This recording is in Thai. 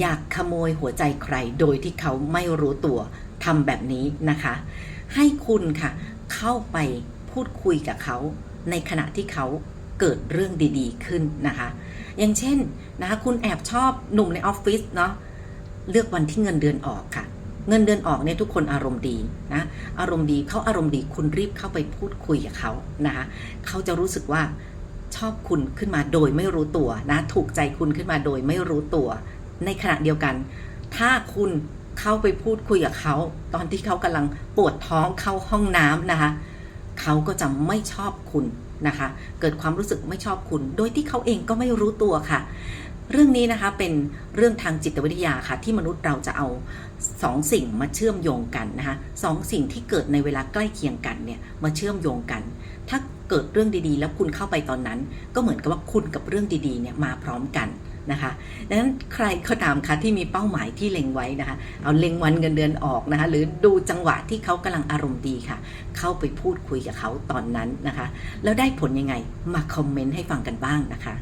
อยากขโมยหัวใจใครโดยที่เขาไม่รู้ตัวทำแบบนี้นะคะ ให้คุณค่ะ เข้าไปพูดคุยกับเขา ในขณะที่เขาเกิดเรื่องดีๆ ขึ้นนะคะ อย่างเช่นนะคะคุณแอบชอบหนุ่มในออฟฟิศเนาะเลือกวันที่เงินเดือนออกค่ะ เงินเดือนออกเนี่ยทุกคนอารมณ์ดีนะอารมณ์ดีเขาอารมณ์ดีคุณรีบเข้าไปพูดคุยกับเขานะคะเขาจะรู้สึกว่าชอบคุณขึ้นมาโดยไม่รู้ตัวนะ ถูกใจคุณขึ้นมาโดยไม่รู้ตัว ในขณะเดียวกัน ถ้าคุณเข้าไปพูดคุยกับเขา ตอนที่เขากำลังปวดท้องเข้าห้องน้ำนะคะ เขาก็จะไม่ชอบคุณนะคะ เกิดความรู้สึกไม่ชอบคุณ โดยที่เขาเองก็ไม่รู้ตัวค่ะ เรื่องนี้นะคะเป็นเรื่องทางจิตวิทยาค่ะ ที่มนุษย์เราจะเอาสองสิ่งมาเชื่อมโยงกันนะคะสองสิ่งที่เกิดในเวลาใกล้เคียงกันเนี่ยมาเชื่อมโยงกัน ถ้าเกิดเรื่องดีๆ แล้วคุณเข้าไปตอนนั้น ก็เหมือนกับว่าคุณกับเรื่องดีๆเนี่ยมาพร้อมกัน นะคะดังนั้นใครก็ตามค่ะที่มีเป้าหมายที่เล็งไว้นะคะ เอาเล็งวันเงินเดือนออกนะคะ หรือดูจังหวะที่เขากำลังอารมณ์ดีค่ะ เข้าไปพูดคุยกับเขาตอนนั้นนะคะ แล้วได้ผลยังไงมาคอมเมนต์ให้ฟังกันบ้างนะคะ